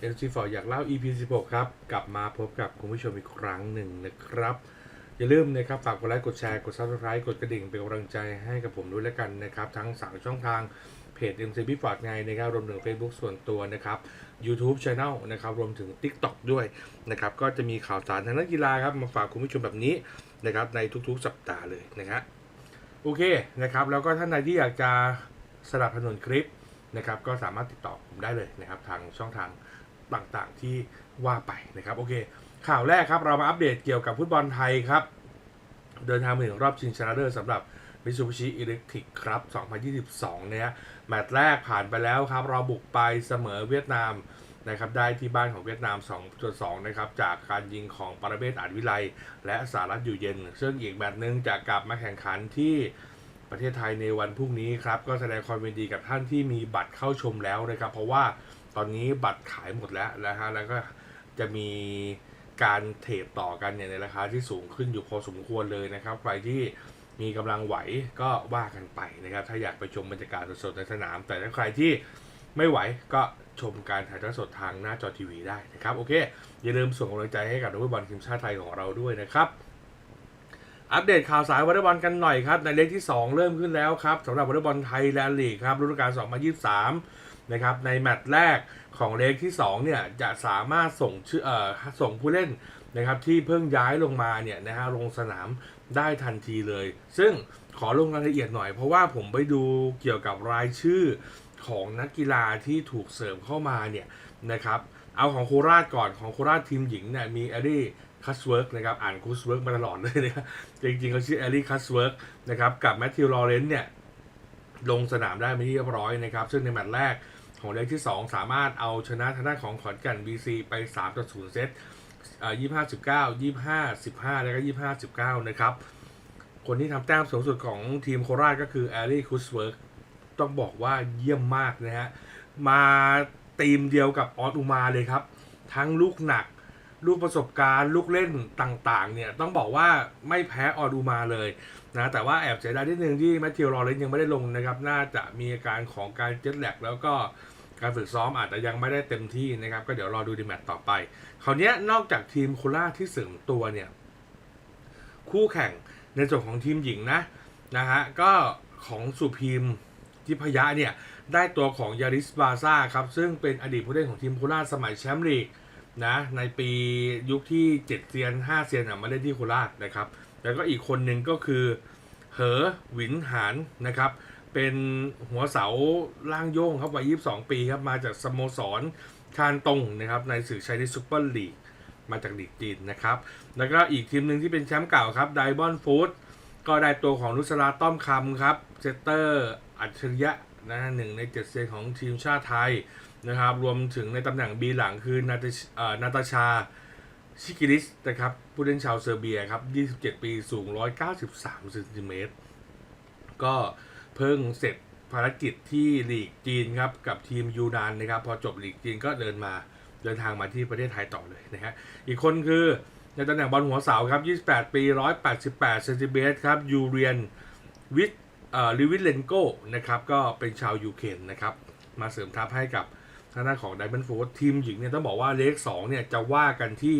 เอ็นซีฟอร์อยากเล่า EP 16 ครับ กลับมาพบกับคุณผู้ชมอีกครั้งหนึ่งนะครับ อย่าลืมนะครับฝากกดไลค์กดแชร์กด subscribe กดกระดิ่งเป็นกำลังใจให้กับผมด้วยแล้วกันนะครับ ทั้ง 3 ช่องทางเพจ MC b f o r d ไงนะครับรวมถึง Facebook ส่วนตัวนะครับ YouTube Channel นะครับรวมถึง TikTok ด้วยนะครับก็จะมีข่าวสารทางนักกีฬาครับมาฝากคุณผู้ชมแบบนี้นะครับในทุกๆ สัปดาห์เลยนะครับโอเคนะครับแล้วก็ท่านใดที่อยากจะสนับสนุนคลิปนะครับก็สามารถติดต่อผมได้เลยนะครับทางช่องทาง ต่างๆที่ว่าไปนะครับโอเค ข่าวแรกครับเรามาอัปเดตเกี่ยวกับฟุตบอลไทยครับ เดินทางมาถึงรอบชิงชนะเลิศสำหรับ Mitsubishi Electric ครับ 2022 เนี่ยแมตช์แรกผ่านไปแล้วครับ เราบุกไปเสมอเวียดนามนะครับได้ที่บ้านของเวียดนาม2.2นะครับจากการยิงของปรเบศอาจวิไลและสารัตอยู่เย็น ซึ่งอีกแมตช์หนึ่งจะกลับมาแข่งขันที่ประเทศไทยในวันพรุ่งนี้ครับ ก็แสดงความยินดีกับท่านที่มีบัตรเข้าชมแล้วนะครับ เพราะว่า อนนี้บัตรขายหมดแล้วนะฮะแล้วก็จะมีการเทรดต่อกันเนี่ยในราคาที่สูงขึ้นอยู่พอสมควรเลยนะครับใครที่มีกำลังไหวก็ว่ากันไปนะครับ ถ้าอยากไปชมบรรยากาศสดๆในสนาม แต่ถ้าใครที่ไม่ไหวก็ชมการถ่ายทอดสดทางหน้าจอทีวีได้นะครับ โอเค อย่าลืมส่งกำลังใจให้กับนักฟุตบอลทีมชาติไทยของเราด้วยนะครับ อัปเดตข่าวสายวอลเลย์บอลกันหน่อยครับ ในเลขที่ 2 เริ่มขึ้นแล้วครับสำหรับวอลเลย์บอลไทยแลนด์ลีกครับฤดูกาล2023 นะครับในแมตช์แรกของเลขที่2เนี่ยจะสามารถส่งชื่อเอ่อส่งผู้เล่นนะครับที่เพิ่งย้ายลงมาเนี่ยนะฮะลงสนามได้ทันทีเลย ซึ่งขอลงรายละเอียดหน่อยเพราะว่าผมไปดูเกี่ยวกับรายชื่อของนักกีฬาที่ถูกเสริมเข้ามาเนี่ยนะครับเอาของโคราชก่อนของโคราชทีมหญิงเนี่ยมีแอรี่คัสเวิร์กนะครับอ่านคัสเวิร์กมาตลอดเลยนะจริงๆเขาชื่อแอรี่คัสเวิร์กนะครับกับแมทธิวลอเรนซ์เนี่ยลงสนามได้ไม่ที่เรียบร้อยนะครับ ซึ่งในแมตช์แรก ของเลกที่ 2 สามารถเอาชนะทางด้านของขอนแก่น BC ไป3ต่อ0เซตยี่ห้าสิบเก้ายี่ห้าสิบห้าแล้วก็ยี่ห้าสิบเก้านะครับ คนที่ทำแต้มสูงสุดของทีมโคราชก็คือแอรี่คุสเวิร์กต้องบอกว่าเยี่ยมมากนะฮะ มาทีมเดียวกับออสอุมาเลยครับ ทั้งลูกหนัก ลูกประสบการณ์ลูกเล่นต่างๆ เนี่ยต้องบอกว่าไม่แพ้ออสอุมาเลยนะแต่ว่าแอบเสียดายนิดนึงที่แมทธิวลอเรนยังไม่ได้ลงนะครับ น่าจะมีอาการของการเจ็ตแลกแล้วก็การฝึกซ้อมอาจจะยังไม่ได้เต็มที่นะครับ ก็เดี๋ยวรอดูในแมตช์ต่อไป คราวนี้นอกจากทีมโคราที่เสริมตัวเนี่ย คู่แข่งในส่วนของทีมหญิงนะนะฮะก็ของสุพีมทิพยะเนี่ยได้ตัวของยาริสบาซ่าครับซึ่งเป็นอดีตผู้เล่นของทีมโคราสมัยแชมป์ลีก นะในปียุคที่7เซียน5เซียนอะมาเล่นที่โคราชนะครับ แล้วก็อีกคนหนึ่งก็คือเหอหวินหานนะครับเป็นหัวเสาล่างโย่งครับวัย22 ปีครับมาจากสโมสรชานตงนะครับในสื่อชัยในซูเปอร์ลีกมาจากลีกจีนนะครับ แล้วก็อีกทีมหนึ่งที่เป็นแชมป์เก่าครับไดบอนฟูดก็ได้ตัวของนุสราต้อมคำครับเซตเตอร์อัจฉริยะ นะหนึ่งในเจ็ดเซนของทีมชาติไทยนะครับ รวมถึงในตำแหน่งบีหลังคือนาตานาตาชาชิกิริสนะครับผู้เล่นชาวเซอร์เบียครับ 27 ปีสูง 193เซนติเมตรก็เพิ่งเสร็จภารกิจที่ลีกจีนครับ กับทีมยูนานนะครับ พอจบลีกจีนก็เดินมาเดินทางมาที่ประเทศไทยต่อเลยนะฮะอีกคนคือในตำแหน่งบอลหัวเสาครับ 28 ปี 188เซนติเมตรครับยูเรียนวิท ลิวิสเลนโก้นะครับก็เป็นชาวยูเครนนะครับมาเสริมทัพให้กับทางด้านของไดมอนด์โฟร์ทีมหญิงเนี่ยต้องบอกว่าเลข2เนี่ยจะว่ากันที่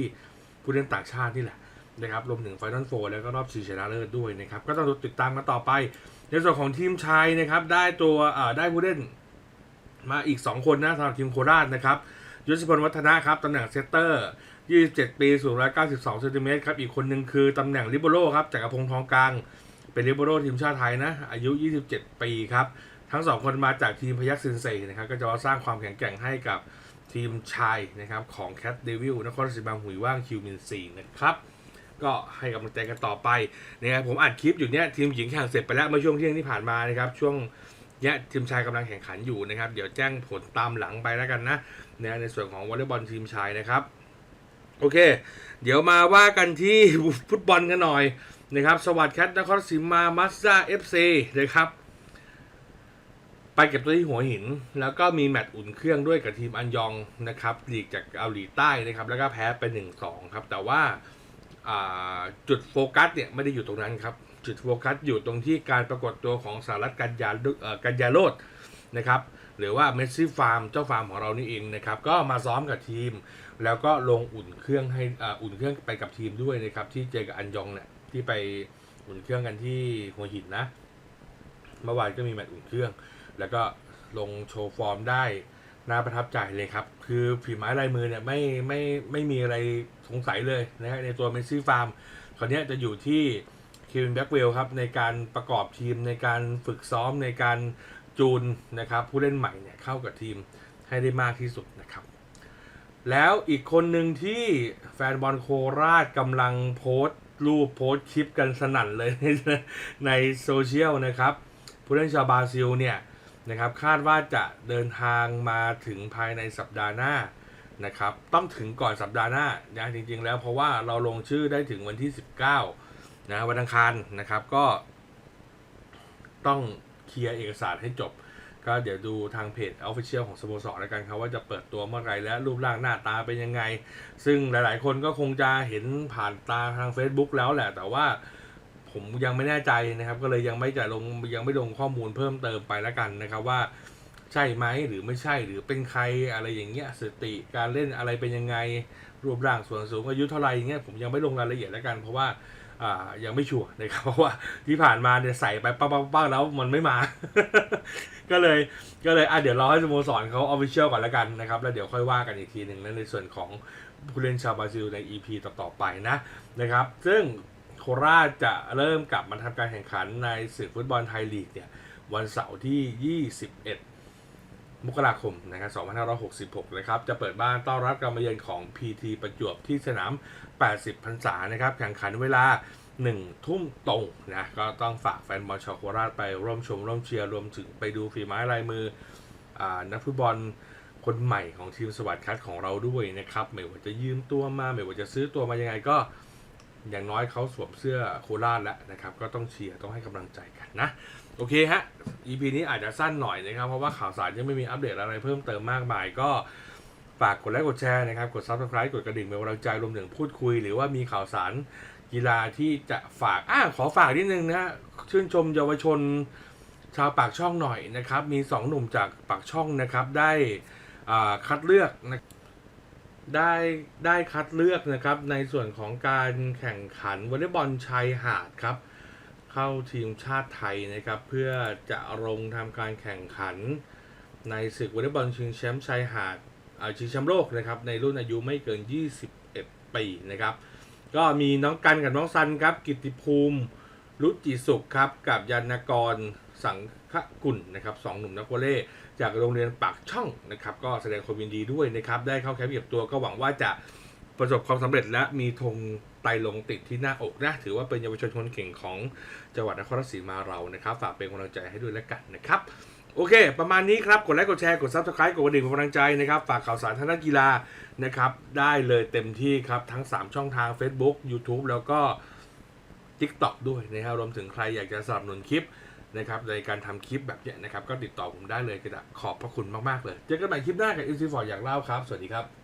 ผู้เล่นต่างชาตินี่แหละนะครับรวมถึงไฟนอลโฟร์แล้วก็รอบชิงชนะเลิศด้วยนะครับ ก็ต้องติดตามกันต่อไป ในส่วนของทีมชายนะครับ ได้ตัวได้ผู้เล่นมาอีก 2 คนนะสำหรับทีมโคราชนะครับยศพลวัฒนะครับตำแหน่งเซตเตอร์ 27 ปี สูง 192เซนติเมตรครับ อีกคนหนึ่งคือตำแหน่งลิเบโรครับจากกระพงษ์ทองกลาง เป็นลิเบโรทีมชาติไทยนะ อายุ 27 ปีครับ ทั้งสองคนมาจากทีมพยัคฆ์ซินเซนะครับ ก็จะมาสร้างความแข็งแกร่งให้กับทีมชายนะครับ ของแคทเดวิลนครราชสีมาหุยว่างคิวมินซีนะครับ ก็ให้กำลังใจกันต่อไปนะครับผมอัดคลิปอยู่เนี้ยทีมหญิงแข่งเสร็จไปแล้วเมื่อช่วงเที่ยงที่ผ่านมานะครับช่วงเนี้ยทีมชายกำลังแข่งขันอยู่นะครับ เดี๋ยวแจ้งผลตามหลังไปแล้วกันนะนะในส่วนของวอลเลย์บอลทีมชายนะครับ โอเค เดี๋ยวมาว่ากันที่ฟุตบอลกันหน่อย นะครับ สวัสดีแคทนครราชสีมามาสด้าเอฟซีนะครับ ไปเก็บตัวที่หัวหิน แล้วก็มีแมตช์อุ่นเครื่องด้วยกับทีมอันยองนะครับลีกจากเกาหลีใต้นะครับ แล้วก็แพ้ไป1-2ครับ แต่ว่าาจุดโฟกัสเนี่ยไม่ได้อยู่ตรงนั้นครับ จุดโฟกัสอยู่ตรงที่การปรากฏตัวของสหรัฐกันยาเอ่อกันยาโรดนะครับหรือว่าเมสซี่ฟาร์มเจ้าฟาร์มของเรานี่เองนะครับ ก็มาซ้อมกับทีม แล้วก็ลงอุ่นเครื่องให้อ่อุ่นเครื่องไปกับทีมด้วยนะครับ ที่เจอกับอันยองเนี่ย ที่ไปอุ่นเครื่องกันที่หัวหินนะ เมื่อวานก็มีแมตช์อุ่นเครื่อง แล้วก็ลงโชว์ฟอร์มได้น่าประทับใจเลยครับ คือฝีไม้ลายมือเนี่ยไม่ไม่ไม่มีอะไรสงสัยเลยนะฮะในตัวเมสซี่ฟาร์มคราวนี้จะอยู่ที่เควินแบ็กเวลครับในการประกอบทีมในการฝึกซ้อมในการจูนนะครับผู้เล่นใหม่เนี่ยเข้ากับทีมให้ได้มากที่สุดนะครับ แล้วอีกคนหนึ่งที่แฟนบอลโคราชกำลังโพสต์ รูปโพสต์คลิปกันสนั่นเลยในโซเชียลนะครับ ผู้เล่นชาวบราซิลเนี่ยนะครับคาดว่าจะเดินทางมาถึงภายในสัปดาห์หน้านะครับ ต้องถึงก่อนสัปดาห์หน้านะจริง ๆ แล้วเพราะว่าเราลงชื่อได้ถึงวันที่ 19นะวันอังคารนะครับก็ต้องเคลียร์เอกสารให้จบ ก็เดี๋ยวดูทางเพจ Official ของสโมสรแล้วกันครับว่าจะเปิดตัวเมื่อไหรและรูปร่างหน้าตาเป็นยังไง ซึ่งหลายๆ คนก็คงจะเห็นผ่านตาทาง Facebook แล้วแหละ แต่ว่าผมยังไม่แน่ใจนะครับ ก็เลยยังไม่จะลงยังไม่ลงข้อมูลเพิ่มเติมไปแล้วกันนะครับว่าใช่ไหมหรือไม่ใช่หรือเป็นใครอะไรอย่างเงี้ยสติการเล่นอะไรเป็นยังไงรูปร่างส่วนสูงอายุเท่าไหร่เงี้ยผมยังไม่ลงรายละเอียดแล้วกันเพราะว่า ยังไม่ชัวร์นะครับเพราะว่าที่ผ่านมาเนี่ยใส่ไปปั๊บปั๊บปั๊บแล้วมันไม่มา ก็เลยก็เลยอะเดี๋ยวรอให้สโมสรเขาออฟฟิเชียลก่อนแล้วกันนะครับแล้วเดี๋ยวค่อยว่ากันอีกทีหนึ่งนในส่วนของผู้เล่นชาวบราซิลใน EP ต่อๆไปนะนะครับ ซึ่งโคราชจะเริ่มกลับมาทำการแข่งขันในศึกฟุตบอลไทยลีกเนี่ยวันเสาร์ที่ 21 มกราคมนะครับ2566นะครับ จะเปิดบ้านต้อนรับการมาเยือนของ PT ประจวบที่สนาม 80พรรษานะครับ แข่งขันเวลา 1 ทุ่มตรงนะ ก็ต้องฝากแฟนบอลชาวโคราชไปร่วมชมร่วมเชียร์ รวมถึงไปดูฝีไม้ลายมืออนักฟุตบอลคนใหม่ของทีมสวัสดิ์คัทของเราด้วยนะครับ ไม่ว่าจะยืมตัวมา ไม่ว่าจะซื้อตัวมายังไงก็อย่างน้อยเขาสวมเสื้อโคราชแล้วนะครับ ก็ต้องเชียร์ ต้องให้กำลังใจกันนะ โอเคฮะ EP นี้อาจจะสั้นหน่อยนะครับ เพราะว่าข่าวสารยังไม่มีอัปเดตอะไรเพิ่มเติมมากมาย ก็ฝากกดไลค์กดแชร์นะครับ กด Subscribe กดกระดิ่งเป็นกำลังใจรวมถึงพูดคุย หรือว่ามีข่าวสารกีฬาที่จะฝากอ่าขอฝากนิดนึงนะฮะชื่นชมเยาวชนชาวปากช่องหน่อยนะครับ มี 2 หนุ่มจากปากช่องนะครับ ได้คัดเลือกนะได้ได้คัดเลือกนะครับในส่วนของการแข่งขันวอลเลย์บอลชายหาดครับ เข้าทีมชาติไทยนะครับ เพื่อจะลงทำการแข่งขัน ในศึกวอลเลย์บอลชิงแชมป์ชายหาดอาชิงแชมป์โลกนะครับในรุ่นอายุไม่เกิน 21 ปีนะครับ ก็มีน้องกันกับน้องซันครับ กิติภูมิรุจิสุขครับ กับยานกรสังฆกุลนะครับสองหนุ่มนักวอลเลย์จากโรงเรียนปากช่องนะครับ ก็แสดงความยินดีด้วยนะครับ ได้เข้าแคมป์เก็บตัวก็หวังว่าจะประสบความสำเร็จและมีธง ไตรลงติดที่หน้าอกนะถือว่าเป็นเยาวชนคนเก่งของจังหวัดนครราชสีมาเรานะครับ ฝากเป็นกำลังใจให้ด้วยแล้วกันนะครับโอเค ประมาณนี้ครับ กดไลค์ กดแชร์ กด Subscribe กดกระดิ่งเป็นกำลังใจนะครับ ฝากข่าวสารทางด้านกีฬานะครับ ได้เลยเต็มที่ครับ ทั้ง 3 ช่องทาง Facebook YouTube แล้วก็ TikTok ด้วยนะครับ รวมถึงใครอยากจะสนับสนุนคลิปนะครับในการทำคลิปแบบเนี้ยนะครับ ก็ติดต่อผมได้เลยก็ได้ขอบพระคุณมาก ๆ เลย เจอกันใหม่คลิปหน้ากับ i n s i f o r อยากเล่าครับ สวัสดีครับ